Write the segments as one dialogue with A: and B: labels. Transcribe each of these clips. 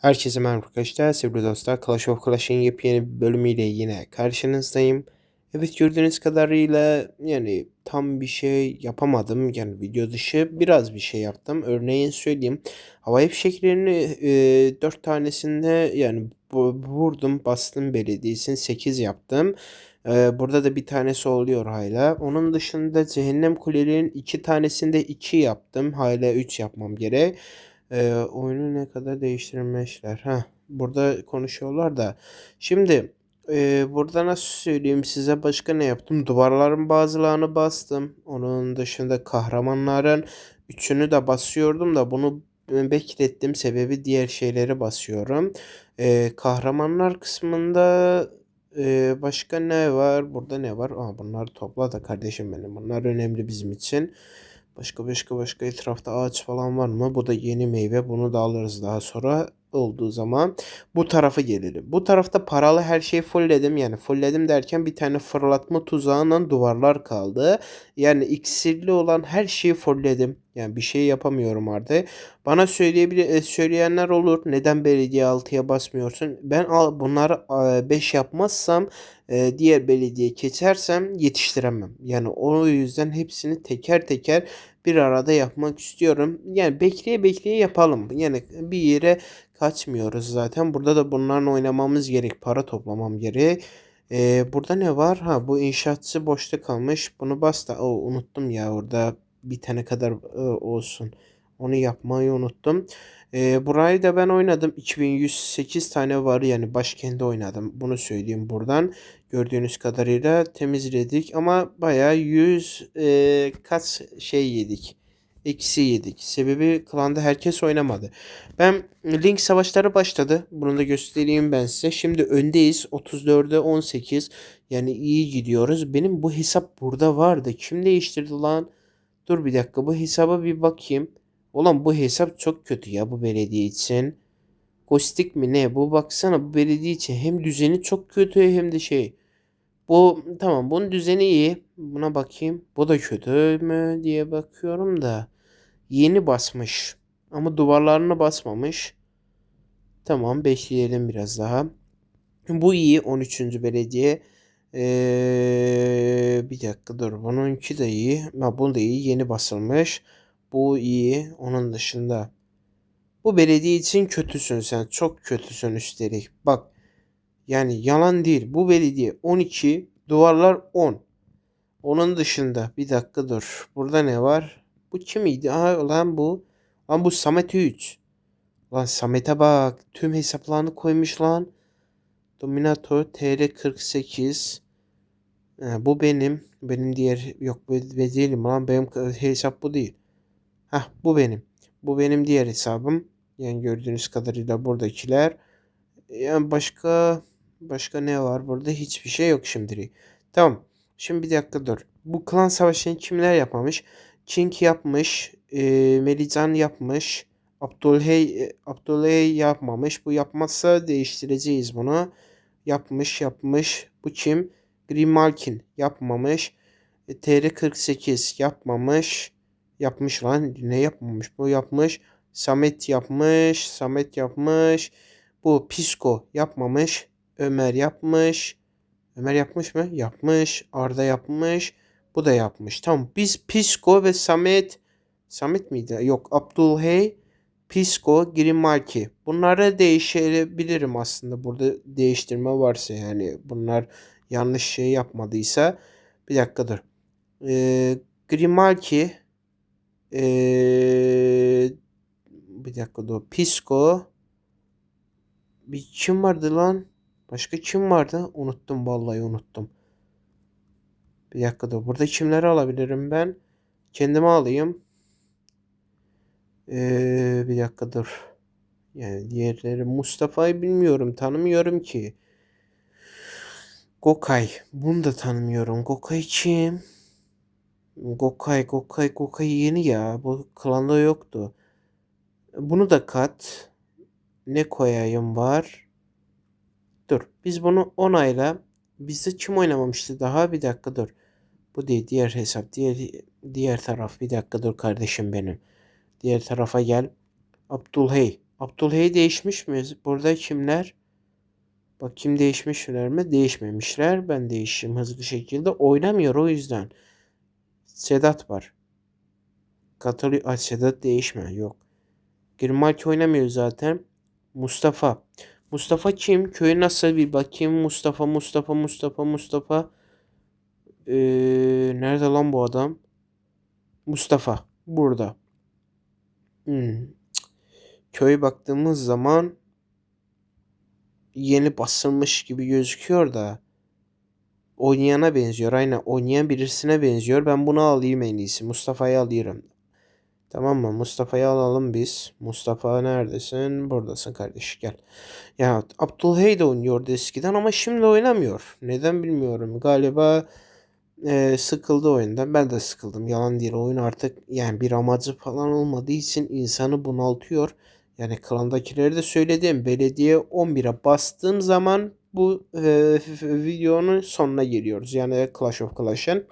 A: Herkese merhaba arkadaşlar. Sevgili dostlar. Clash of Clash'ın yepyeni bir bölümüyle yine karşınızdayım. Evet gördüğünüz kadarıyla yani tam bir şey yapamadım. Yani video dışı biraz bir şey yaptım. Örneğin söyleyeyim. Havai fişeklerini e, 4 tanesinde yani vurdum bastım belediyesini 8 yaptım. E, burada da bir tanesi oluyor hala. Onun dışında cehennem kulelerinin 2 tanesinde 2 yaptım. Hala 3 yapmam gerek. Ee, oyunu ne kadar değiştirmişler. Ha, burada konuşuyorlar da. Şimdi e, burada nasıl söyleyeyim size başka ne yaptım? Duvarların bazılarını bastım. Onun dışında kahramanların üçünü de basıyordum da bunu beklettim. Sebebi diğer şeyleri basıyorum. Ee, kahramanlar kısmında e, başka ne var? Burada ne var? Aa, bunları topla da kardeşim benim. Bunlar önemli bizim için. Başka başka başka etrafta ağaç falan var mı? Bu da yeni meyve. Bunu da alırız daha sonra olduğu zaman. Bu tarafa gelelim. Bu tarafta paralı her şeyi fullledim. Yani fullledim derken bir tane fırlatma tuzağından duvarlar kaldı. Yani iksirli olan her şeyi fullledim. Yani bir şey yapamıyorum artık. Bana söyleyebilir, e, söyleyenler olur. Neden belediye 6'ya basmıyorsun? Ben al- bunları 5 yapmazsam e, diğer belediye geçersem yetiştiremem. Yani o yüzden hepsini teker teker bir arada yapmak istiyorum. Yani bekleye bekleye yapalım. Yani bir yere kaçmıyoruz zaten. Burada da bunların oynamamız gerek. Para toplamam gerek. Ee, burada ne var? Ha bu inşaatçı boşta kalmış. Bunu bas da. Oo, unuttum ya orada bir tane kadar e, olsun. Onu yapmayı unuttum. Ee, burayı da ben oynadım. 2108 tane var yani başkende oynadım. Bunu söyleyeyim buradan. Gördüğünüz kadarıyla temizledik ama bayağı 100 e, kaç şey yedik. Eksi yedik. Sebebi klanda herkes oynamadı. Ben Link savaşları başladı. Bunu da göstereyim ben size. Şimdi öndeyiz. 34'e 18. Yani iyi gidiyoruz. Benim bu hesap burada vardı. Kim değiştirdi lan? Dur bir dakika bu hesaba bir bakayım. Ulan bu hesap çok kötü ya bu belediye için. Kostik mi ne? Bu baksana bu belediye için hem düzeni çok kötü hem de şey. Bu tamam bunun düzeni iyi. Buna bakayım. Bu da kötü mü diye bakıyorum da. Yeni basmış. Ama duvarlarını basmamış. Tamam bekleyelim biraz daha. Bu iyi 13. belediye. Ee, bir dakika dur. Bununki de iyi. Ha, bu da iyi. Yeni basılmış. Bu iyi. Onun dışında. Bu belediye için kötüsün sen. Çok kötüsün üstelik. Bak. Yani yalan değil. Bu belediye 12. Duvarlar 10. Onun dışında. Bir dakika dur. Burada ne var? Bu kimiydi? Aha lan bu. Lan bu Samet 3. Lan Samet'e bak. Tüm hesaplarını koymuş lan. Dominator TR48. Ha, bu benim. Benim diğer yok bu be- değilim lan. Benim hesap bu değil. Hah bu benim. Bu benim diğer hesabım. Yani gördüğünüz kadarıyla buradakiler. Yani başka başka ne var burada? Hiçbir şey yok şimdilik. Tamam. Şimdi bir dakika dur. Bu klan savaşını kimler yapmamış? King yapmış. E, Melizan yapmış. Abdülhey, e, Abdülhey yapmamış. Bu yapmazsa değiştireceğiz bunu. Yapmış yapmış. Bu kim? Grimalkin yapmamış. E, TR48 yapmamış. Yapmış lan. Ne yapmamış? Bu yapmış. Samet yapmış. Samet yapmış. Bu Pisko yapmamış. Ömer yapmış. Ömer yapmış mı? Yapmış. Arda yapmış. Bu da yapmış. Tamam. Biz Pisko ve Samet Samet miydi? Yok. Abdülhey, Pisko, Grimalki. Bunları değiştirebilirim aslında. Burada değiştirme varsa yani bunlar yanlış şey yapmadıysa. Bir dakika dur. Ee, Grimalki ee, bir dakika dur. Pisko bir kim vardı lan? Başka kim vardı? Unuttum vallahi unuttum. Bir dakika dur. Burada kimleri alabilirim ben? Kendime alayım. Ee, bir dakika dur. Yani diğerleri Mustafa'yı bilmiyorum. Tanımıyorum ki. Gokay. Bunu da tanımıyorum. Gokay kim? Gokay, Gokay, Gokay yeni ya. Bu klanda yoktu. Bunu da kat. Ne koyayım var? Biz bunu onayla. Bizde kim oynamamıştı daha? Bir dakika dur. Bu değil. Diğer hesap. Diğer diğer taraf. Bir dakika dur kardeşim benim. Diğer tarafa gel. Abdülhey. Abdülhey değişmiş mi? Burada kimler? Bak kim değişmişler mi? Değişmemişler. Ben değişim hızlı şekilde. Oynamıyor o yüzden. Sedat var. Katılıyor. Ay Sedat değişme. Yok. Grimalki oynamıyor zaten. Mustafa. Mustafa kim? Köye nasıl bir bakayım. Mustafa, Mustafa, Mustafa, Mustafa. Ee, nerede lan bu adam? Mustafa. Burada. Hmm. Köye baktığımız zaman yeni basılmış gibi gözüküyor da oynayana benziyor. Aynen oynayan birisine benziyor. Ben bunu alayım en iyisi. Mustafa'yı alıyorum. Tamam mı? Mustafa'yı alalım biz. Mustafa neredesin? Buradasın kardeş gel. Ya Abdülhey de oynuyordu eskiden ama şimdi oynamıyor. Neden bilmiyorum. Galiba e, sıkıldı oyundan. Ben de sıkıldım. Yalan değil. Oyun artık yani bir amacı falan olmadığı için insanı bunaltıyor. Yani klandakileri de söyledim. Belediye 11'e bastığım zaman bu e, videonun sonuna geliyoruz. Yani Clash of Clash'ın.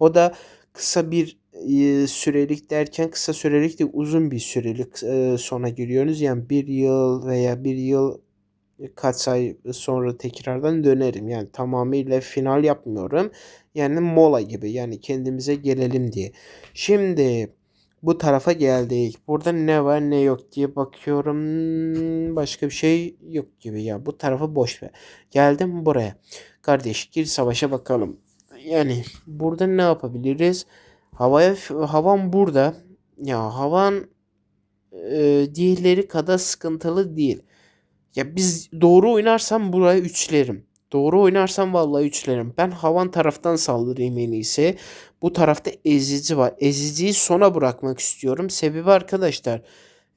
A: O da kısa bir e, sürelik derken kısa sürelik de uzun bir sürelik e, sona geliyoruz. Yani bir yıl veya bir yıl kaç ay sonra tekrardan dönerim. Yani tamamıyla final yapmıyorum. Yani mola gibi yani kendimize gelelim diye. Şimdi bu tarafa geldik. Burada ne var ne yok diye bakıyorum. Başka bir şey yok gibi ya. Bu tarafı boş ver. Geldim buraya. Kardeş gir savaşa bakalım. Yani burada ne yapabiliriz? Havaya havan burada. Ya havan e, diğerleri kadar sıkıntılı değil. Ya biz doğru oynarsam burayı üçlerim. Doğru oynarsam vallahi üçlerim. Ben havan taraftan saldırayım en iyisi. Bu tarafta ezici var. Eziciyi sona bırakmak istiyorum. Sebebi arkadaşlar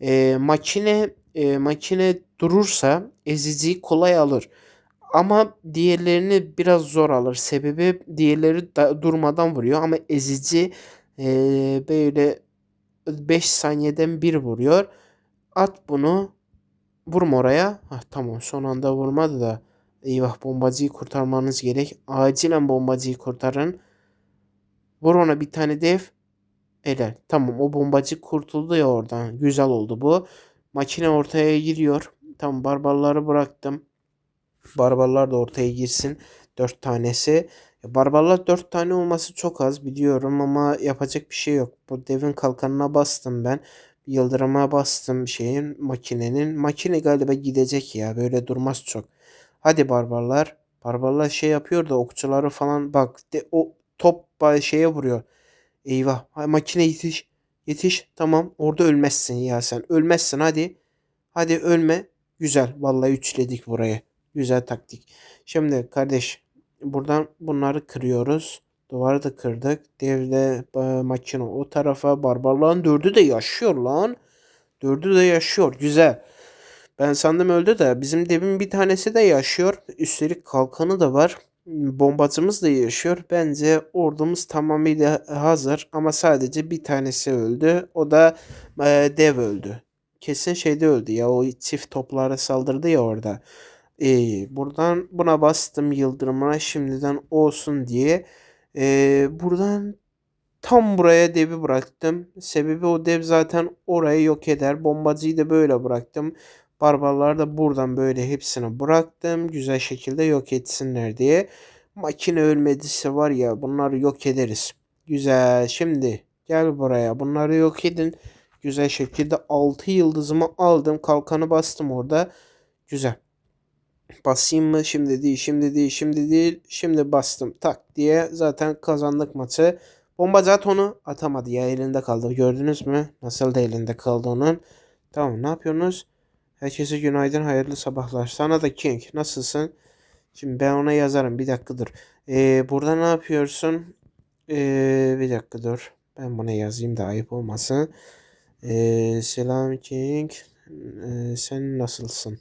A: e, makine e, makine durursa eziciyi kolay alır. Ama diğerlerini biraz zor alır. Sebebi diğerleri da durmadan vuruyor ama ezici e, böyle 5 saniyeden bir vuruyor. At bunu. Vurma oraya. Hah, tamam son anda vurmadı da. Eyvah bombacıyı kurtarmanız gerek. Acilen bombacıyı kurtarın. Vur ona bir tane dev. Helal. Tamam o bombacı kurtuldu ya oradan. Güzel oldu bu. Makine ortaya giriyor. Tamam barbarları bıraktım. Barbarlar da ortaya girsin. Dört tanesi. Barbarlar dört tane olması çok az biliyorum ama yapacak bir şey yok. Bu devin kalkanına bastım ben. Yıldırıma bastım şeyin makinenin. Makine galiba gidecek ya. Böyle durmaz çok. Hadi barbarlar. Barbarlar şey yapıyor da okçuları falan bak de, o top şeye vuruyor. Eyvah. Hay, makine yetiş. Yetiş. Tamam. Orada ölmezsin ya sen. Ölmezsin hadi. Hadi ölme. Güzel. Vallahi üçledik burayı. Güzel taktik. Şimdi kardeş buradan bunları kırıyoruz. Duvarı da kırdık. Devle e, makine o tarafa. Barbarların dördü de yaşıyor lan. Dördü de yaşıyor. Güzel. Ben sandım öldü de bizim devin bir tanesi de yaşıyor. Üstelik kalkanı da var. Bombacımız da yaşıyor. Bence ordumuz tamamıyla hazır ama sadece bir tanesi öldü. O da e, dev öldü. Kesin şeyde öldü ya o çift toplara saldırdı ya orada. E, buradan buna bastım yıldırımına şimdiden olsun diye. E, buradan tam buraya devi bıraktım. Sebebi o dev zaten orayı yok eder. Bombacıyı da böyle bıraktım. Barbarlar da buradan böyle hepsini bıraktım. Güzel şekilde yok etsinler diye. Makine ölmediyse var ya bunları yok ederiz. Güzel. Şimdi gel buraya. Bunları yok edin. Güzel şekilde 6 yıldızımı aldım. Kalkanı bastım orada. Güzel. Basayım mı? Şimdi değil, şimdi değil, şimdi değil. Şimdi bastım. Tak diye zaten kazandık maçı. Bomba zaten onu atamadı ya elinde kaldı. Gördünüz mü? Nasıl da elinde kaldı onun. Tamam ne yapıyorsunuz? Herkese günaydın, hayırlı sabahlar. Sana da King, nasılsın? Şimdi ben ona yazarım. Bir dakika dur. Ee, burada ne yapıyorsun? Ee, bir dakika dur. Ben buna yazayım da ayıp olmasın. Ee, selam King. Ee, sen nasılsın?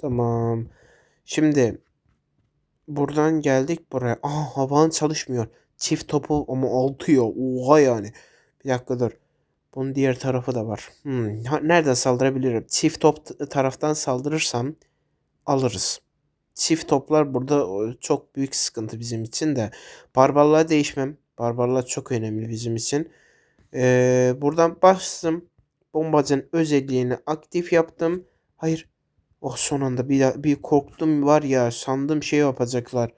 A: Tamam. Şimdi buradan geldik buraya. Aa havan çalışmıyor. Çift topu ama altı ya. Oha yani. Bir dakika dur. Bunun diğer tarafı da var. Hmm. Nereden saldırabilirim? Çift top taraftan saldırırsam alırız. Çift toplar burada çok büyük sıkıntı bizim için de. Barbarlığa değişmem. Barbarlar çok önemli bizim için. Ee, buradan bastım. bombacının özelliğini aktif yaptım. Hayır. Oh son anda bir, bir korktum var ya sandım şey yapacaklar.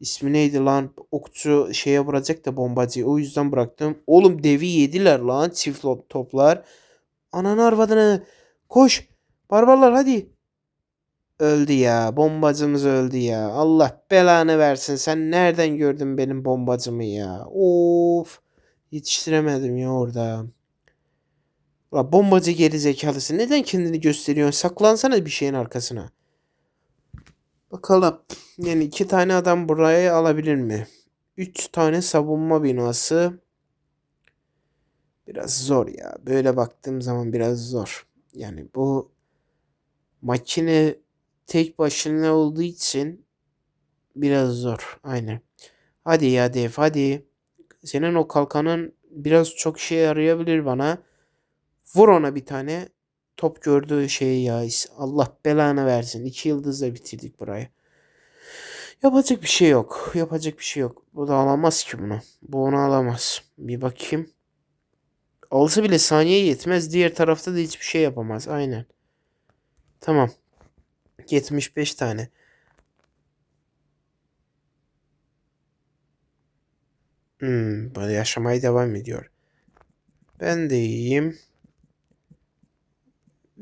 A: İsmi neydi lan? Okçu şeye vuracak da bombacıyı. O yüzden bıraktım. Oğlum devi yediler lan çift toplar. Ananı arvadını. Koş. Barbarlar hadi. Öldü ya. Bombacımız öldü ya. Allah belanı versin. Sen nereden gördün benim bombacımı ya? Of. Yetiştiremedim ya orada. La bombacı geri zekalısı. Neden kendini gösteriyorsun? Saklansana bir şeyin arkasına. Bakalım. Yani iki tane adam buraya alabilir mi? Üç tane savunma binası. Biraz zor ya. Böyle baktığım zaman biraz zor. Yani bu makine tek başına olduğu için biraz zor. Aynen. Hadi ya Dev hadi. Senin o kalkanın biraz çok işe yarayabilir bana. Vur ona bir tane. Top gördüğü şey ya. Allah belanı versin. İki yıldızla bitirdik burayı. Yapacak bir şey yok. Yapacak bir şey yok. Bu da alamaz ki bunu. Bu onu alamaz. Bir bakayım. Alsa bile saniye yetmez. Diğer tarafta da hiçbir şey yapamaz. Aynen. Tamam. 75 tane. Hmm, böyle yaşamaya devam ediyor. Ben de iyiyim.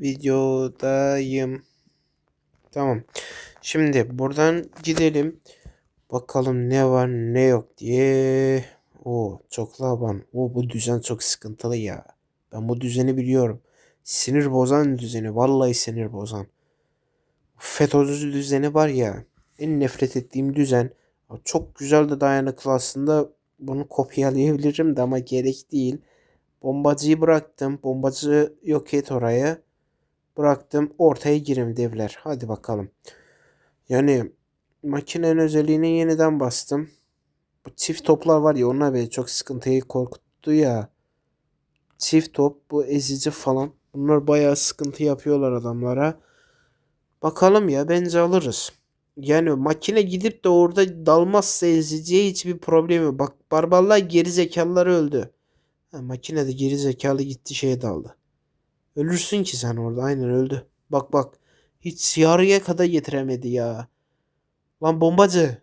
A: Videodayım. Tamam. Şimdi buradan gidelim. Bakalım ne var ne yok diye. O çok laban. O bu düzen çok sıkıntılı ya. Ben bu düzeni biliyorum. Sinir bozan düzeni. Vallahi sinir bozan. FETÖ'cü düzeni var ya. En nefret ettiğim düzen. Çok güzel de dayanıklı aslında. Bunu kopyalayabilirim de ama gerek değil. Bombacıyı bıraktım. Bombacı yok et oraya. Bıraktım. Ortaya girim devler. Hadi bakalım. Yani makinenin özelliğini yeniden bastım. Bu çift toplar var ya onlar beni çok sıkıntıyı korkuttu ya. Çift top bu ezici falan. Bunlar bayağı sıkıntı yapıyorlar adamlara. Bakalım ya bence alırız. Yani makine gidip de orada dalmazsa eziciye hiçbir problemi yok. Bak barbarlar geri zekalılar öldü. Ha, makine de geri zekalı gitti şeye daldı. Ölürsün ki sen orada aynen öldü. Bak bak. Hiç yarıya kadar getiremedi ya. Lan bombacı.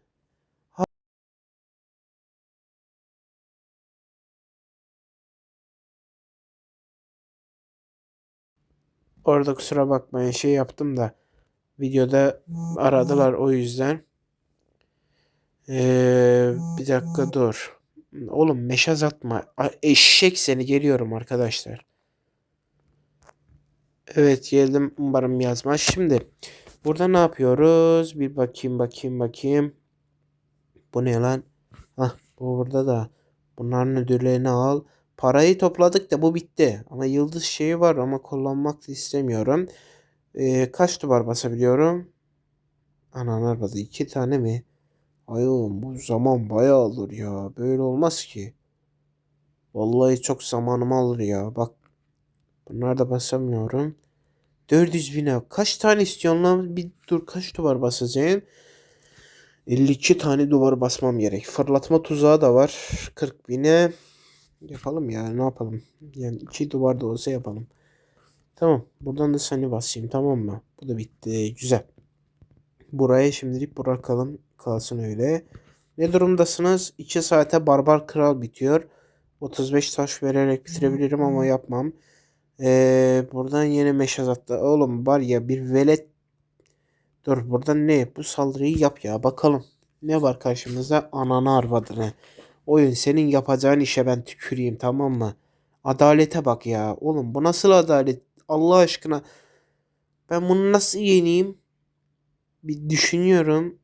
A: Orada kusura bakmayın şey yaptım da videoda aradılar o yüzden. Ee, bir dakika dur. Oğlum meşaz atma. Eşek seni geliyorum arkadaşlar. Evet geldim umarım yazmaz. Şimdi burada ne yapıyoruz? Bir bakayım bakayım bakayım. Bu ne lan? Hah bu burada da. Bunların ödüllerini al. Parayı topladık da bu bitti. Ama yıldız şeyi var ama kullanmak da istemiyorum. Ee, kaç duvar basabiliyorum? Ananı arvadı. iki tane mi? Ay oğlum bu zaman bayağı alır ya. Böyle olmaz ki. Vallahi çok zamanımı alır ya. Bak bunlar da basamıyorum. 400 bine. Kaç tane istiyorsun lan? Bir dur kaç duvar basacağım? 52 tane duvar basmam gerek. Fırlatma tuzağı da var. 40 bine. Yapalım ya ne yapalım. Yani 2 duvar da olsa yapalım. Tamam. Buradan da seni basayım tamam mı? Bu da bitti. Güzel. Buraya şimdilik bırakalım. Kalsın öyle. Ne durumdasınız? 2 saate Barbar Kral bitiyor. 35 taş vererek bitirebilirim ama yapmam. Ee, buradan yeni meşaz attı. Oğlum var ya bir velet. Dur buradan ne? Bu saldırıyı yap ya bakalım. Ne var karşımızda? Ananı arvadını. Oyun senin yapacağın işe ben tüküreyim tamam mı? Adalete bak ya. Oğlum bu nasıl adalet? Allah aşkına. Ben bunu nasıl yeneyim? Bir düşünüyorum.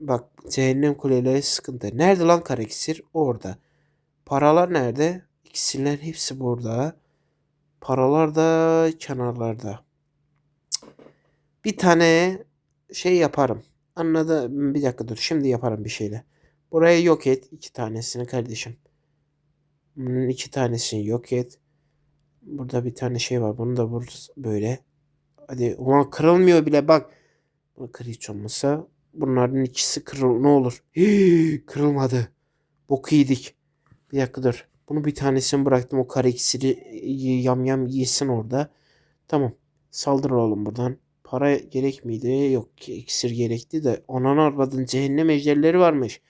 A: Bak cehennem kuleleri sıkıntı. Nerede lan kara iksir? Orada. Paralar nerede? İksirler hepsi burada. Paralar da kenarlarda. Bir tane şey yaparım. Anladım. Bir dakika dur. Şimdi yaparım bir şeyle. Burayı yok et. iki tanesini kardeşim. Bunun iki tanesini yok et. Burada bir tane şey var. Bunu da vur böyle. Hadi ulan kırılmıyor bile bak. Bunu kır olmasa. Bunların ikisi kırıl ne olur. Hii, kırılmadı. Boku yedik. Bir dakika dur. Bunu bir tanesini bıraktım. O kara iksiri y- yam yam yesin orada. Tamam. Saldır oğlum buradan. Para gerek miydi? Yok iksir gerekti de. Ananı arvadın cehennem ejderleri varmış.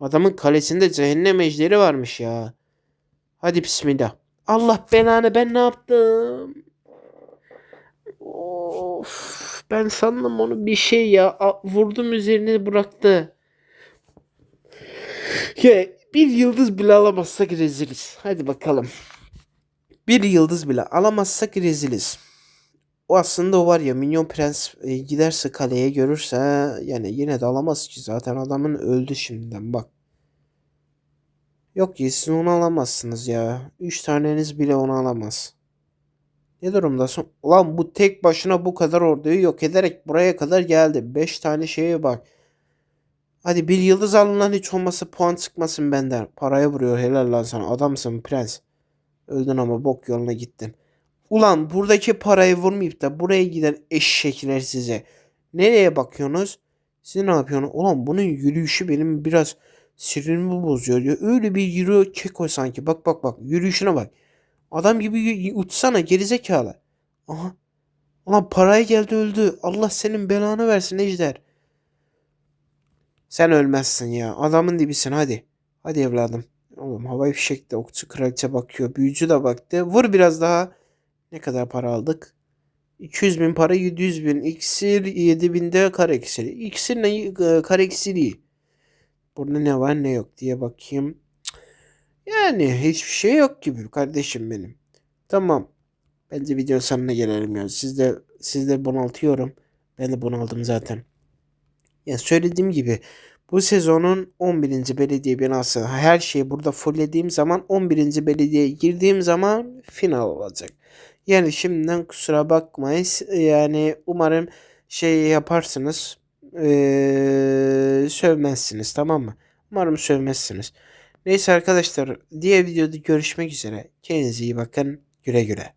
A: Adamın kalesinde cehennem ejderi varmış ya. Hadi bismillah. Allah belanı ben ne yaptım? Of, ben sandım onu bir şey ya. Vurdum üzerine bıraktı. Ya bir yıldız bile alamazsak reziliz. Hadi bakalım. Bir yıldız bile alamazsak reziliz. O aslında o var ya Minyon Prens e, giderse kaleye görürse yani yine de alamaz ki zaten adamın öldü şimdiden bak. Yok ki siz onu alamazsınız ya. Üç taneniz bile onu alamaz. Ne durumdasın? Ulan bu tek başına bu kadar orduyu yok ederek buraya kadar geldi. Beş tane şeye bak. Hadi bir yıldız alın hiç olmazsa puan çıkmasın benden. Paraya vuruyor helal lan sana. Adamsın prens. Öldün ama bok yoluna gittin. Ulan buradaki parayı vurmayıp da buraya giden eşekler size. Nereye bakıyorsunuz? Siz ne yapıyorsunuz? Ulan bunun yürüyüşü benim biraz sinirimi bozuyor ya. Öyle bir yürüyor keko sanki. Bak bak bak yürüyüşüne bak. Adam gibi uçsana gerizekalı. Aha. Ulan paraya geldi öldü. Allah senin belanı versin Ejder. Sen ölmezsin ya. Adamın dibisin hadi. Hadi evladım. Oğlum havai fişek de okçu kraliçe bakıyor. Büyücü de baktı. Vur biraz daha. Ne kadar para aldık? 200 bin para 700 bin. İksir 7 binde kara iksiri. İksir ne? e, Kara iksiri. Burada ne var ne yok diye bakayım. Yani hiçbir şey yok gibi kardeşim benim. Tamam. Bence video sonuna gelelim ya. Siz de, siz de bunaltıyorum. Ben de bunaldım zaten. Ya söylediğim gibi bu sezonun 11. belediye binası her şeyi burada fulllediğim zaman 11. belediyeye girdiğim zaman final olacak. Yani şimdiden kusura bakmayın. Yani umarım şey yaparsınız. Eee sövmezsiniz tamam mı? Umarım sövmezsiniz. Neyse arkadaşlar diğer videoda görüşmek üzere. Kendinize iyi bakın. Güle güle.